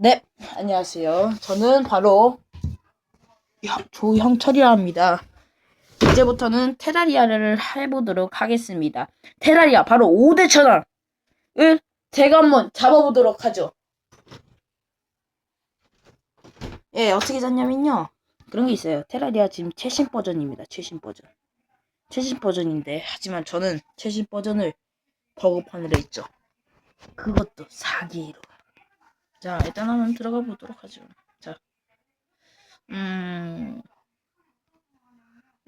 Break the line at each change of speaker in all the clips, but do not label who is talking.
네, 안녕하세요. 저는 바로 형- 조형철이라 합니다. 이제부터는 테라리아를 해보도록 하겠습니다. 테라리아 바로 5대 천왕을 제가 한번 잡아보도록 하죠. 예, 어떻게 잡냐면요. 그런 게 있어요. 테라리아 지금 최신 버전입니다. 최신 버전. 최신 버전인데, 하지만 저는 최신 버전을 버그판으로 했죠. 그것도 사기로. 자, 일단 한번 들어가 보도록 하죠. 자, 음,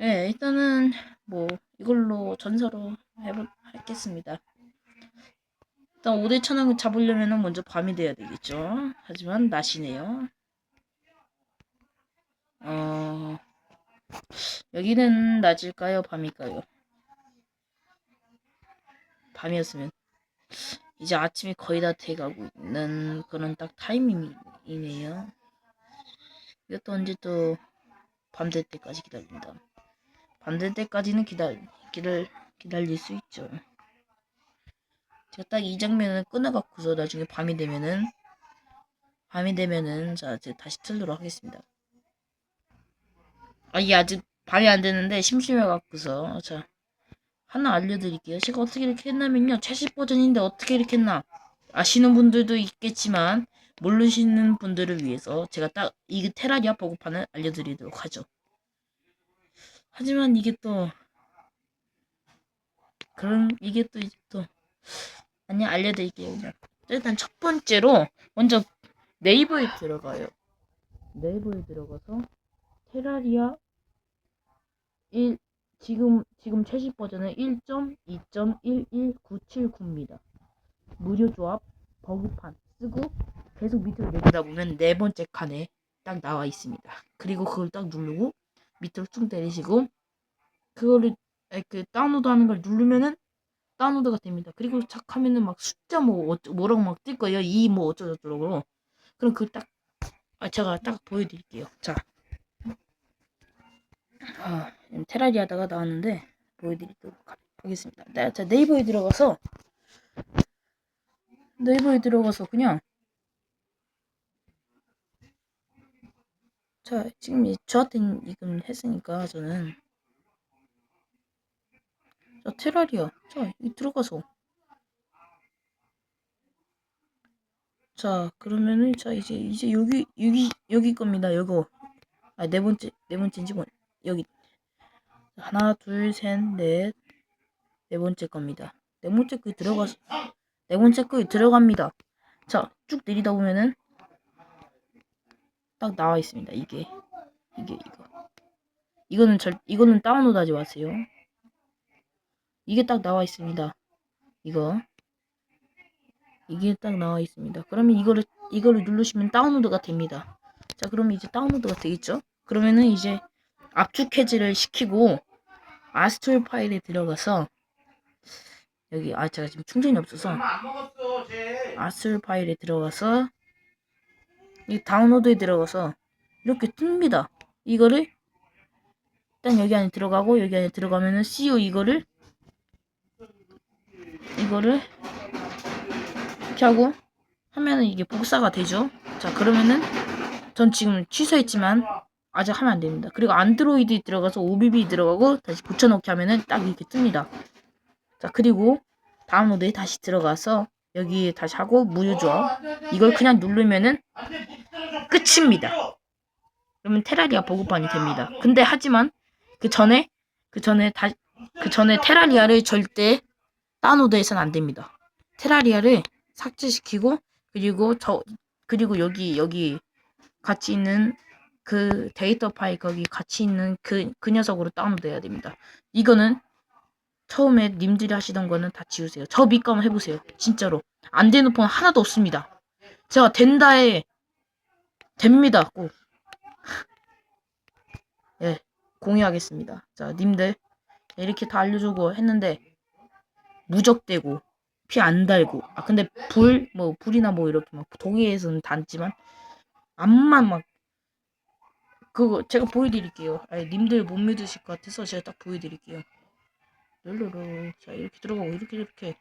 예, 일단은 뭐 이걸로 전사로 해보 하겠습니다. 일단 5대 천왕을 잡으려면은 먼저 밤이 돼야 되겠죠. 하지만 낮이네요. 어, 여기는 낮일까요? 밤일까요? 밤이었으면 이제 아침이 거의 다 돼가고 있는 그런 딱 타이밍이네요. 이것도 언제 또 밤 될 때까지 기다린다. 밤 될 때까지는 기다릴 기를 기다릴 수 있죠. 제가 딱 이 장면을 끊어갖고서 나중에 밤이 되면은 밤이 되면은 자 이제 다시 틀도록 하겠습니다. 아 이게 아직 밤이 안 되는데 심심해갖고서 자 하나 알려드릴게요. 제가 어떻게 이렇게 했냐면요. 최신 버전인데 어떻게 이렇게 했나 아시는 분들도 있겠지만 모르시는 분들을 위해서 제가 딱 이 테라리아 버그판을 알려드리도록 하죠. 하지만 이게 또 그런 이게 또 이제 또 아니 알려드릴게요. 일단 첫 번째로 먼저 네이버에 들어가요. 네이버에 들어가서 테라리아 1 지금 지금 최신 버전은 1.2.11979입니다. 무료 조합 버그판 쓰고 계속 밑으로 내리다 보면 네 번째 칸에 딱 나와 있습니다. 그리고 그걸 딱 누르고 밑으로 쭉 내리시고 그거를 에, 그 다운로드 하는 걸 누르면은 다운로드가 됩니다. 그리고 착 하면은 막 숫자 뭐 어쩌, 뭐라고 막 뜰 거예요. 이 뭐 어쩌고저쩌고. 그럼 그 딱 아, 제가 딱 보여드릴게요. 자, 아, 테라리아다가 나왔는데 보여드리도록 하- 하겠습니다. 네, 자 네이버에 들어가서 네이버에 들어가서 그냥 자 지금 이- 저한테는 지금 했으니까 저는 자 테라리아 자이 들어가서 자 그러면은 자 이제 이제 여기 여기 여기 겁니다. 요거 아네 번째 네 번째인지 뭐 여기 하나 둘 셋 넷 네 번째 겁니다. 네 번째 거 들어가서 네 번째 거 들어갑니다. 자 쭉 내리다 보면은 딱 나와 있습니다. 이게 이게 이거 이거는 절 이거는 다운로드 하지 마세요. 이게 딱 나와 있습니다. 이거 이게 딱 나와 있습니다. 그러면 이거를 이거를 누르시면 다운로드가 됩니다. 자 그러면 이제 다운로드가 되겠죠? 그러면은 이제 압축 해지를 시키고 아스톨 파일에 들어가서 여기 아 제가 지금 충전이 없어서. 아스톨 파일에 들어가서 이 다운로드에 들어가서 이렇게 뜹니다. 이거를 일단 여기 안에 들어가고 여기 안에 들어가면은 CO 이거를 이거를 이렇게 하고 하면은 이게 복사가 되죠. 자 그러면은 전 지금 취소했지만 아직 하면 안 됩니다. 그리고 안드로이드에 들어가서 OBB 들어가고 다시 붙여넣기 하면은 딱 이렇게 뜹니다. 자 그리고 다운로드에 다시 들어가서 여기 다시 하고 무료 조합 이걸 그냥 누르면은 끝입니다. 그러면 테라리아 보급판이 됩니다. 근데 하지만 그 전에 그 전에 다 그 전에 테라리아를 절대 다운로드해서는 안 됩니다. 테라리아를 삭제시키고 그리고 저 그리고 여기 여기 같이 있는 그 데이터 파일 거기 같이 있는 그 그 녀석으로 다운로드해야 됩니다. 이거는 처음에 님들이 하시던 거는 다 지우세요. 저 한번 해보세요. 진짜로 안 되는 폰 하나도 없습니다. 제가 된다에 됩니다. 꼭. 예, 공유하겠습니다. 자, 님들 이렇게 다 알려주고 했는데 무적되고 피 안 달고 아 근데 불 뭐 불이나 뭐 이렇게 막 동해에서는 닿지만 암만 막 그거 제가 보여드릴게요. 아니 님들 못 믿으실 것 같아서 제가 딱 보여드릴게요. 룰루루 자 이렇게 들어가고 이렇게 이렇게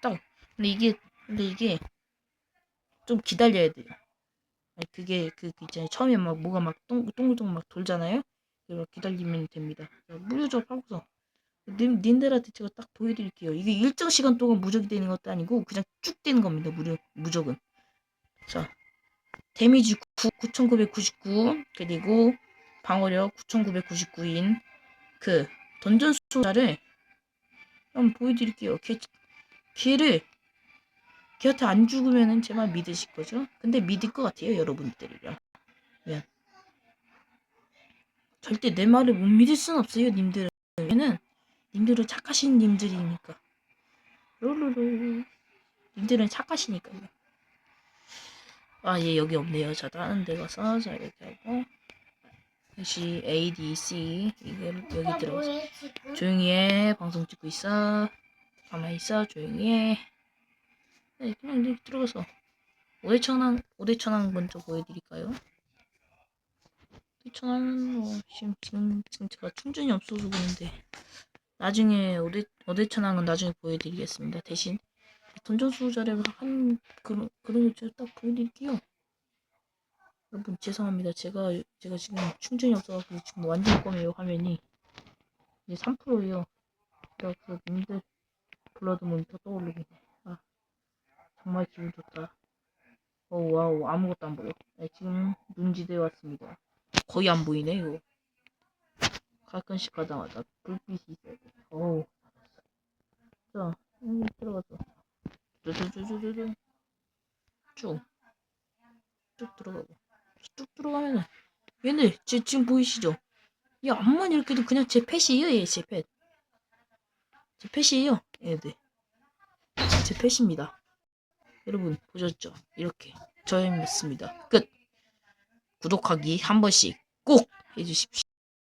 딱 근데 이게 근데 이게 좀 기다려야 돼요. 아니, 그게 그, 그 있잖아요. 처음에 막 뭐가 막 동, 동글동글 막 돌잖아요. 그걸 기다리면 됩니다. 자, 무료 접하고서 님, 님들한테 제가 딱 보여드릴게요. 이게 일정 시간 동안 무적이 되는 것도 아니고 그냥 쭉 되는 겁니다. 무료 무적은. 자, 데미지 9, 9,999 그리고 방어력 9,999인 그 던전 수자를 한번 보여드릴게요. 걔, 걔를 걔한테 안 죽으면은 제말 믿으실 거죠? 근데 믿을 것 같아요, 여러분들이랑. 왜? 절대 내 말을 못 믿을 순 없어요, 님들은. 왜냐면 님들은 착하신 님들이니까. 롤롤롤. 님들은 착하시니까요. 아, 얘 여기 없네요. 자, 다른 데 가서, 자, 이렇게 하고. 다시 A, D, C. 이거 여기 들어가서. 조용히 해. 방송 찍고 있어. 가만히 있어. 조용히 해. 네, 그냥 이렇게 들어가서. 오대천왕, 오대천왕 먼저 보여드릴까요? 오대천왕은 뭐, 지금, 지금, 지금 제가 충전이 없어서 그런데. 나중에 오대, 오대천왕은 나중에 보여드리겠습니다. 대신, 던전수 자료를 한, 그런, 그런 거 제가 딱 보여드릴게요. 여러분, 죄송합니다. 제가, 제가 지금 충전이 없어가지고 지금 완전 꺼매요, 화면이. 이제 3%예요. 그래서 님들 블러드 모니터 떠오르고 아 정말 기분 좋다. 오 와우 아무것도 안 보여. 네, 지금 눈지대에 왔습니다. 거의 안 보이네 이거. 가끔씩 가다마다 불빛이 있어야 돼. 어우 자 여기 들어가서 쭈쭈쭈쭈쭈 쭉쭉 들어가고 쭉 들어가면은 얘네 지, 지금 보이시죠? 이 앞만 이렇게 도 그냥 제 펫이에요, 얘, 제 펫. 제 펫이에요, 얘들. 제 펫입니다. 여러분, 보셨죠? 이렇게. 저였습니다. 끝. 구독하기 한 번씩 꼭 해주십시오.